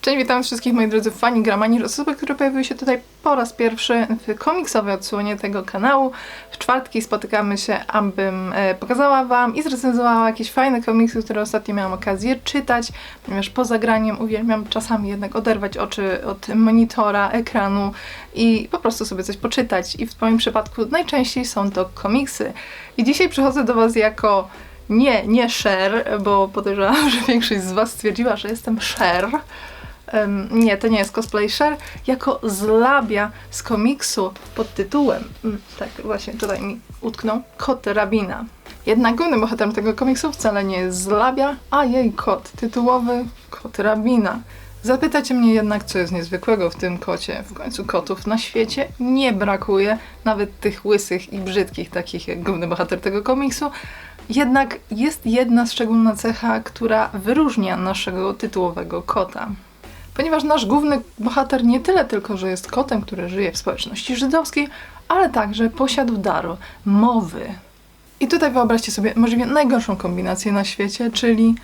Cześć, witam wszystkich moi drodzy fani Gramani, osoby, które pojawiły się tutaj po raz pierwszy w komiksowej odsłonie tego kanału. W czwartki spotykamy się, abym e, pokazała Wam i zrecenzowała jakieś fajne komiksy, które ostatnio miałam okazję czytać, ponieważ poza graniem uwielbiam czasami jednak oderwać oczy od monitora, ekranu i po prostu sobie coś poczytać. I w moim przypadku najczęściej są to komiksy. I dzisiaj przychodzę do Was jako nie, nie share, bo podejrzewam, że większość z Was stwierdziła, że jestem share. Em, nie, to nie jest cosplay share, jako zlabia z komiksu pod tytułem, mm, tak właśnie tutaj mi utknął, Kot Rabina. Jednak głównym bohaterem tego komiksu wcale nie jest zlabia, a jej kot, tytułowy Kot Rabina. Zapytacie mnie jednak, co jest niezwykłego w tym kocie. W końcu kotów na świecie nie brakuje, nawet tych łysych i brzydkich, takich jak główny bohater tego komiksu. Jednak jest jedna szczególna cecha, która wyróżnia naszego tytułowego kota. Ponieważ nasz główny bohater nie tyle tylko, że jest kotem, który żyje w społeczności żydowskiej, ale także posiadł dar mowy. I tutaj wyobraźcie sobie możliwie najgorszą kombinację na świecie, czyli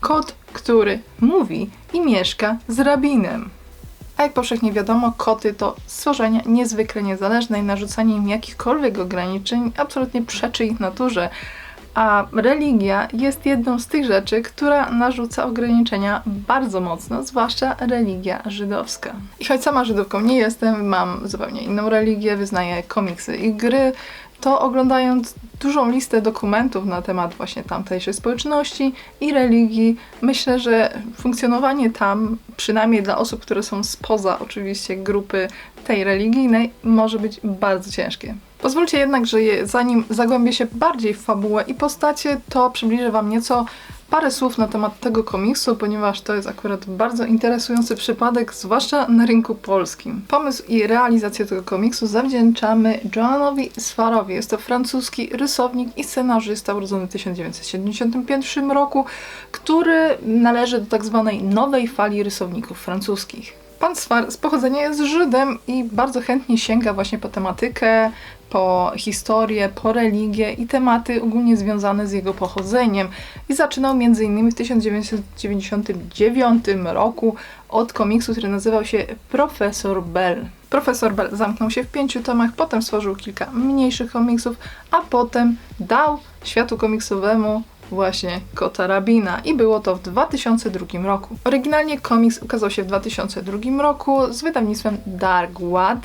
kot, który mówi i mieszka z rabinem. A jak powszechnie wiadomo, koty to stworzenia niezwykle niezależne i narzucanie im jakichkolwiek ograniczeń absolutnie przeczy ich naturze. A religia jest jedną z tych rzeczy, która narzuca ograniczenia bardzo mocno, zwłaszcza religia żydowska. I choć sama Żydówką nie jestem, mam zupełnie inną religię, wyznaję komiksy i gry, to oglądając dużą listę dokumentów na temat właśnie tamtejszej społeczności i religii, myślę, że funkcjonowanie tam, przynajmniej dla osób, które są spoza oczywiście grupy tej religijnej, może być bardzo ciężkie. Pozwólcie jednak, że je, zanim zagłębię się bardziej w fabułę i postacie, to przybliżę Wam nieco parę słów na temat tego komiksu, ponieważ to jest akurat bardzo interesujący przypadek, zwłaszcza na rynku polskim. Pomysł i realizację tego komiksu zawdzięczamy Joanowi Swarowi. Jest to francuski rysownik i scenarzysta urodzony w 1971 roku, który należy do tak zwanej nowej fali rysowników francuskich. Pan Swar z pochodzenia jest Żydem i bardzo chętnie sięga właśnie po tematykę, po historię, po religię i tematy ogólnie związane z jego pochodzeniem. I zaczynał m.in. w 1999 roku od komiksu, który nazywał się Profesor Bell. Profesor Bell zamknął się w pięciu tomach, potem stworzył kilka mniejszych komiksów, a potem dał światu komiksowemu właśnie Kota Rabina i było to w 2002 roku. Oryginalnie komiks ukazał się w 2002 roku z wydawnictwem Dark What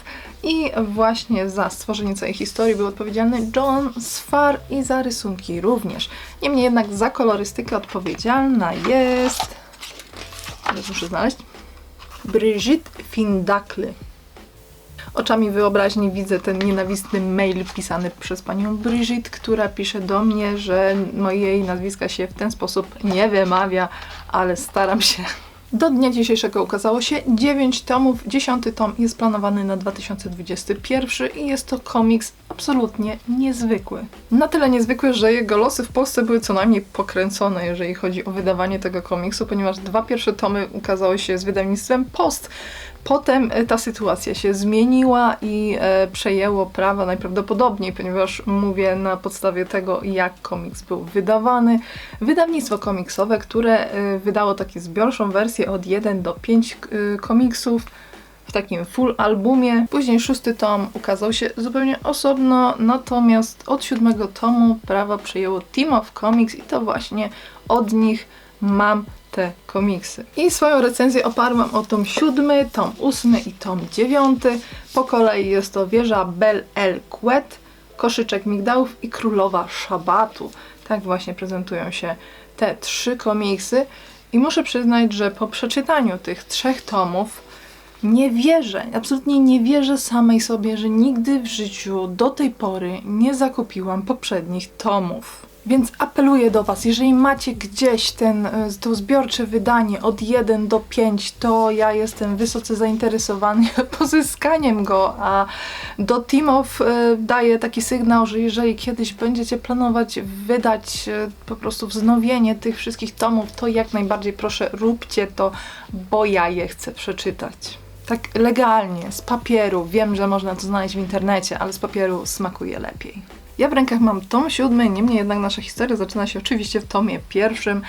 i właśnie za stworzenie całej historii był odpowiedzialny John Sfar i za rysunki również. Niemniej jednak za kolorystykę odpowiedzialna jest... Teraz muszę znaleźć. Brigitte Findakly. Oczami wyobraźni widzę ten nienawistny mail pisany przez panią Brigitte, która pisze do mnie, że mojej nazwiska się w ten sposób nie wymawia, ale staram się. Do dnia dzisiejszego ukazało się 9 tomów. 10 tom jest planowany na 2021 i jest to komiks absolutnie niezwykły. Na tyle niezwykły, że jego losy w Polsce były co najmniej pokręcone, jeżeli chodzi o wydawanie tego komiksu, ponieważ dwa pierwsze tomy ukazały się z wydawnictwem Post. Potem e, ta sytuacja się zmieniła i e, przejęło prawa najprawdopodobniej, ponieważ mówię na podstawie tego, jak komiks był wydawany. Wydawnictwo komiksowe, które e, wydało taką zbiorczą wersję od 1 do 5 e, komiksów w takim full albumie. Później szósty tom ukazał się zupełnie osobno, natomiast od siódmego tomu prawa przejęło Team of Comics i to właśnie od nich mam te komiksy. I swoją recenzję oparłam o tom siódmy, tom ósmy i tom dziewiąty. Po kolei jest to wieża Bel El Quet, koszyczek migdałów i królowa szabatu. Tak właśnie prezentują się te trzy komiksy. I muszę przyznać, że po przeczytaniu tych trzech tomów nie wierzę, absolutnie nie wierzę samej sobie, że nigdy w życiu do tej pory nie zakupiłam poprzednich tomów. Więc apeluję do Was, jeżeli macie gdzieś ten, e, to zbiorcze wydanie od 1 do 5, to ja jestem wysoce zainteresowany pozyskaniem go, a do Teamów e, daję taki sygnał, że jeżeli kiedyś będziecie planować wydać e, po prostu wznowienie tych wszystkich tomów, to jak najbardziej proszę róbcie to, bo ja je chcę przeczytać. Tak legalnie, z papieru. Wiem, że można to znaleźć w internecie, ale z papieru smakuje lepiej. Ja w rękach mam tom siódmy, niemniej jednak nasza historia zaczyna się oczywiście w tomie pierwszym,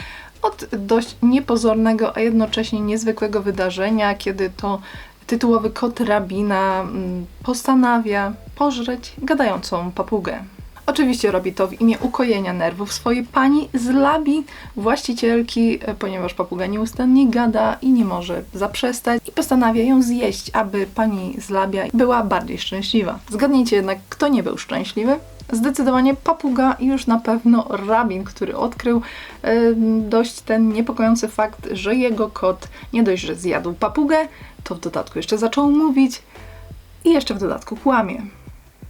od dość niepozornego, a jednocześnie niezwykłego wydarzenia, kiedy to tytułowy kot rabina mm, postanawia pożreć gadającą papugę. Oczywiście robi to w imię ukojenia nerwów swojej pani z labi, właścicielki, e, ponieważ papuga nieustannie gada i nie może zaprzestać i postanawia ją zjeść, aby pani z labia była bardziej szczęśliwa. Zgadnijcie jednak, kto nie był szczęśliwy? Zdecydowanie papuga i już na pewno rabin, który odkrył dość ten niepokojący fakt, że jego kot nie dość, że zjadł papugę, to w dodatku jeszcze zaczął mówić i jeszcze w dodatku kłamie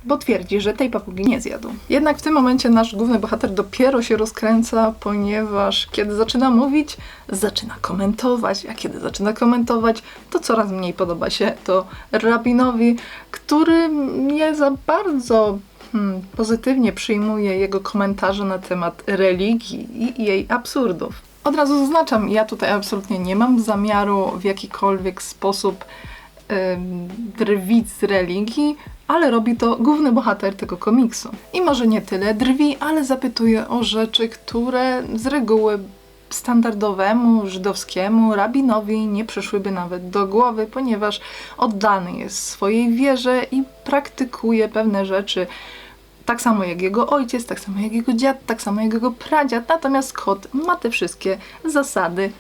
bo twierdzi, że tej papugi nie zjadł. Jednak w tym momencie nasz główny bohater dopiero się rozkręca, ponieważ kiedy zaczyna mówić, zaczyna komentować, a kiedy zaczyna komentować, to coraz mniej podoba się to rabinowi, który nie za bardzo hmm, pozytywnie przyjmuje jego komentarze na temat religii i jej absurdów. Od razu zaznaczam, ja tutaj absolutnie nie mam zamiaru w jakikolwiek sposób drwić z religii, ale robi to główny bohater tego komiksu. I może nie tyle drwi, ale zapytuje o rzeczy, które z reguły standardowemu żydowskiemu rabinowi nie przyszłyby nawet do głowy, ponieważ oddany jest swojej wierze i praktykuje pewne rzeczy tak samo jak jego ojciec, tak samo jak jego dziad, tak samo jak jego pradziad, natomiast kot ma te wszystkie zasady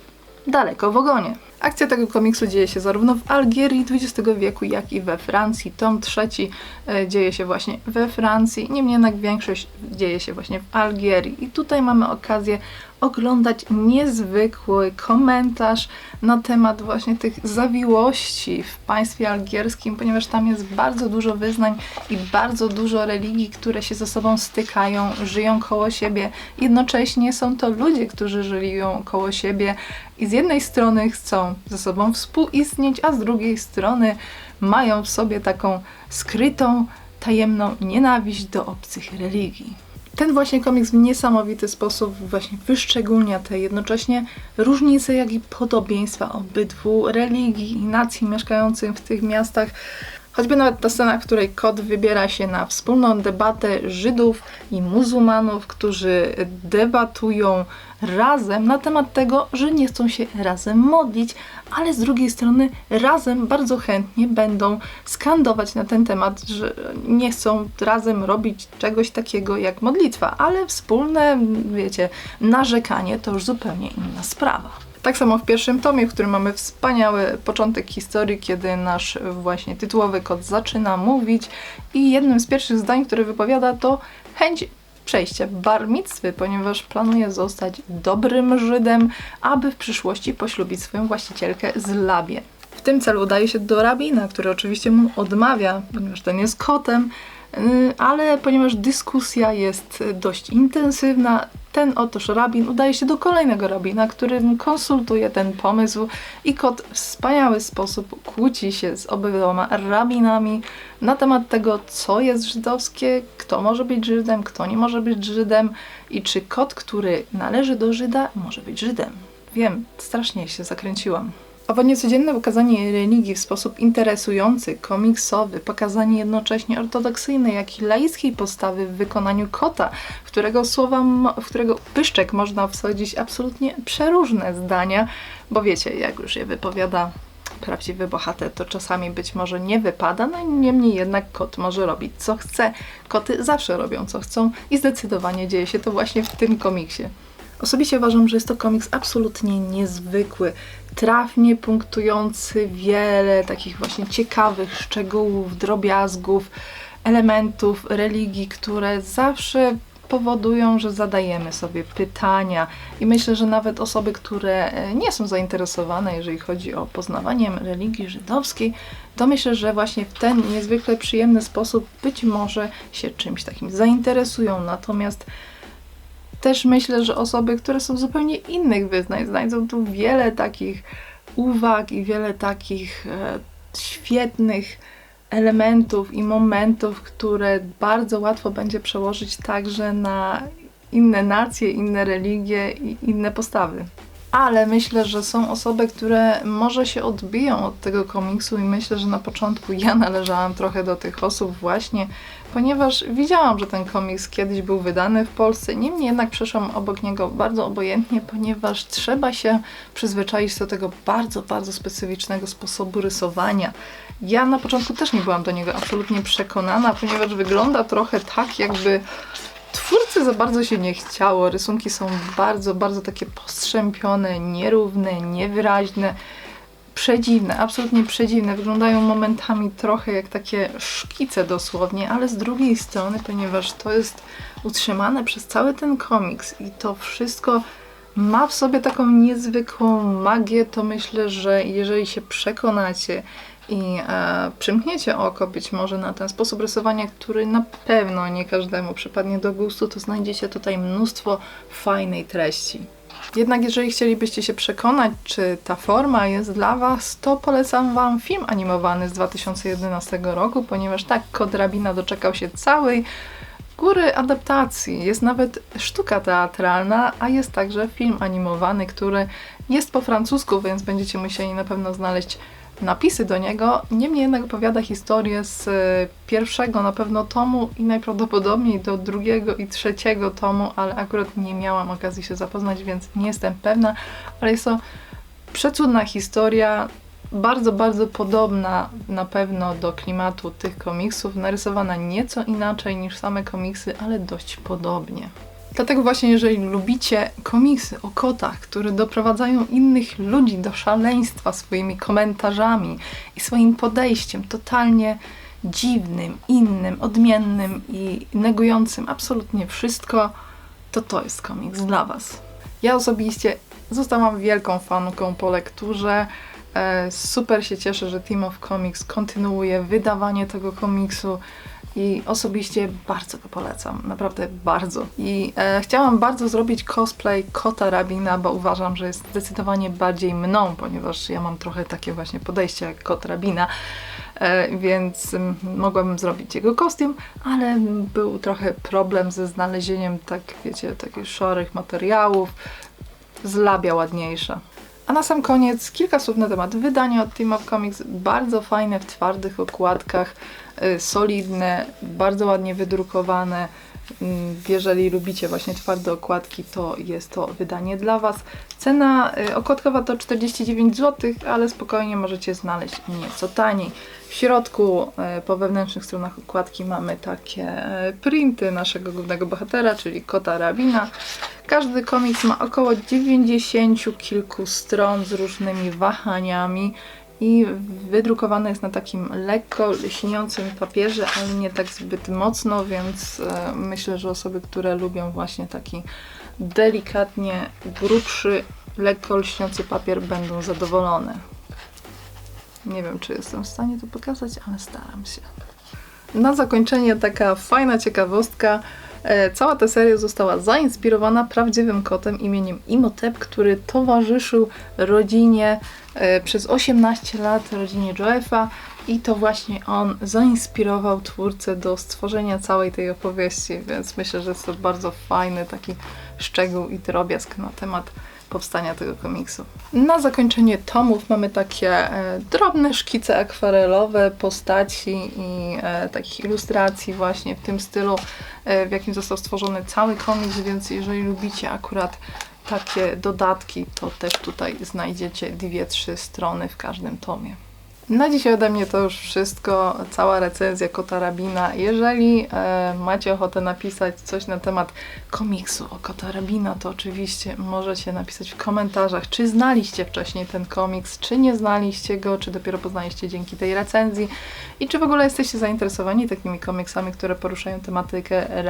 daleko w ogonie. Akcja tego komiksu dzieje się zarówno w Algierii XX wieku, jak i we Francji. Tom trzeci e, dzieje się właśnie we Francji, niemniej jednak większość dzieje się właśnie w Algierii. I tutaj mamy okazję oglądać niezwykły komentarz na temat właśnie tych zawiłości w państwie algierskim, ponieważ tam jest bardzo dużo wyznań i bardzo dużo religii, które się ze sobą stykają, żyją koło siebie. Jednocześnie są to ludzie, którzy żyją koło siebie i z jednej strony chcą ze sobą współistnieć, a z drugiej strony mają w sobie taką skrytą, tajemną nienawiść do obcych religii. Ten właśnie komiks w niesamowity sposób właśnie wyszczególnia te jednocześnie różnice, jak i podobieństwa obydwu religii i nacji mieszkających w tych miastach. Choćby nawet ta scena, w której kot wybiera się na wspólną debatę Żydów i muzułmanów, którzy debatują razem na temat tego, że nie chcą się razem modlić, ale z drugiej strony razem bardzo chętnie będą skandować na ten temat, że nie chcą razem robić czegoś takiego jak modlitwa, ale wspólne, wiecie, narzekanie to już zupełnie inna sprawa. Tak samo w pierwszym tomie, w którym mamy wspaniały początek historii, kiedy nasz właśnie tytułowy kot zaczyna mówić i jednym z pierwszych zdań, które wypowiada to chęć przejścia bar mitzwy, ponieważ planuje zostać dobrym Żydem, aby w przyszłości poślubić swoją właścicielkę z Labie. W tym celu udaje się do rabina, który oczywiście mu odmawia, ponieważ ten jest kotem, ale ponieważ dyskusja jest dość intensywna, ten otóż rabin udaje się do kolejnego rabina, którym konsultuje ten pomysł i kot w wspaniały sposób kłóci się z obydwoma rabinami na temat tego, co jest żydowskie, kto może być Żydem, kto nie może być Żydem i czy kot, który należy do Żyda, może być Żydem. Wiem, strasznie się zakręciłam. Owo niecodzienne pokazanie religii w sposób interesujący, komiksowy, pokazanie jednocześnie ortodoksyjnej, jak i laickiej postawy w wykonaniu kota, w którego słowa, w którego pyszczek można wsadzić absolutnie przeróżne zdania, bo wiecie, jak już je wypowiada prawdziwy bohater, to czasami być może nie wypada, no niemniej jednak kot może robić co chce. Koty zawsze robią co chcą i zdecydowanie dzieje się to właśnie w tym komiksie. Osobiście uważam, że jest to komiks absolutnie niezwykły, trafnie punktujący wiele takich właśnie ciekawych szczegółów, drobiazgów, elementów religii, które zawsze powodują, że zadajemy sobie pytania i myślę, że nawet osoby, które e, nie są zainteresowane, jeżeli chodzi o poznawaniem religii żydowskiej, to myślę, że właśnie w ten niezwykle przyjemny sposób być może się czymś takim zainteresują. Natomiast też myślę, że osoby, które są zupełnie innych wyznań, znajdą tu wiele takich uwag i wiele takich e, świetnych elementów i momentów, które bardzo łatwo będzie przełożyć także na inne nacje, inne religie i inne postawy. Ale myślę, że są osoby, które może się odbiją od tego komiksu i myślę, że na początku ja należałam trochę do tych osób właśnie, ponieważ widziałam, że ten komiks kiedyś był wydany w Polsce, niemniej jednak przeszłam obok niego bardzo obojętnie, ponieważ trzeba się przyzwyczaić do tego bardzo, bardzo specyficznego sposobu rysowania. Ja na początku też nie byłam do niego absolutnie przekonana, ponieważ wygląda trochę tak, jakby za bardzo się nie chciało. Rysunki są bardzo, bardzo takie postrzępione, nierówne, niewyraźne, przedziwne, absolutnie przedziwne. Wyglądają momentami trochę jak takie szkice dosłownie, ale z drugiej strony, ponieważ to jest utrzymane przez cały ten komiks i to wszystko ma w sobie taką niezwykłą magię, to myślę, że jeżeli się przekonacie i e, oko być może na ten sposób rysowania, który na pewno nie każdemu przypadnie do gustu, to znajdziecie tutaj mnóstwo fajnej treści. Jednak jeżeli chcielibyście się przekonać, czy ta forma jest dla Was, to polecam Wam film animowany z 2011 roku, ponieważ tak, Kod Rabina doczekał się całej góry adaptacji. Jest nawet sztuka teatralna, a jest także film animowany, który jest po francusku, więc będziecie musieli na pewno znaleźć napisy do niego. Niemniej jednak opowiada historię z e, pierwszego na pewno tomu i najprawdopodobniej do drugiego i trzeciego tomu, ale akurat nie miałam okazji się zapoznać, więc nie jestem pewna, ale jest to przecudna historia, bardzo, bardzo podobna na pewno do klimatu tych komiksów, narysowana nieco inaczej niż same komiksy, ale dość podobnie. Dlatego właśnie, jeżeli lubicie komiksy o kotach, które doprowadzają innych ludzi do szaleństwa swoimi komentarzami i swoim podejściem totalnie dziwnym, innym, odmiennym i negującym absolutnie wszystko, to to jest komiks dla Was. Ja osobiście zostałam wielką fanką po lekturze. E, super się cieszę, że Team of Comics kontynuuje wydawanie tego komiksu i osobiście bardzo go polecam, naprawdę bardzo. I e, chciałam bardzo zrobić cosplay Kota Rabina, bo uważam, że jest zdecydowanie bardziej mną, ponieważ ja mam trochę takie właśnie podejście jak Kot Rabina, e, więc mogłabym zrobić jego kostium, ale był trochę problem ze znalezieniem, tak wiecie, takich szorych materiałów, zlabia ładniejsza. A na sam koniec kilka słów na temat wydania od Team of Comics. Bardzo fajne w twardych okładkach, y, solidne, bardzo ładnie wydrukowane. Mm, Jeżeli lubicie właśnie twarde okładki, to jest to wydanie dla Was. Cena y, okładkowa to 49 zł, ale spokojnie możecie znaleźć nieco taniej. W środku y, po wewnętrznych stronach okładki mamy takie y, printy naszego głównego bohatera, czyli kota Rabina. Każdy komiks ma około 90 kilku stron z różnymi wahaniami i wydrukowane jest na takim lekko lśniącym papierze, ale nie tak zbyt mocno, więc e, myślę, że osoby, które lubią właśnie taki delikatnie grubszy, lekko lśniący papier będą zadowolone. Nie wiem, czy jestem w stanie to pokazać, ale staram się. Na zakończenie taka fajna ciekawostka. E, Cała ta seria została zainspirowana prawdziwym kotem imieniem Imhotep, który towarzyszył rodzinie e, przez 18 lat, rodzinie Joefa i to właśnie on zainspirował twórcę do stworzenia całej tej opowieści, więc myślę, że jest to bardzo fajny taki szczegół i drobiazg na temat powstania tego komiksu. Na zakończenie tomów mamy takie e, drobne szkice akwarelowe postaci i e, takich ilustracji właśnie w tym stylu, e, w jakim został stworzony cały komiks, więc jeżeli lubicie akurat takie dodatki, to też tutaj znajdziecie dwie, trzy strony w każdym tomie. Na dzisiaj ode mnie to już wszystko, cała recenzja Kota Rabina. Jeżeli e, macie ochotę napisać coś na temat komiksu o Kota Rabina, to oczywiście możecie napisać w komentarzach, czy znaliście wcześniej ten komiks, czy nie znaliście go, czy dopiero poznaliście dzięki tej recenzji i czy w ogóle jesteście zainteresowani takimi komiksami, które poruszają tematykę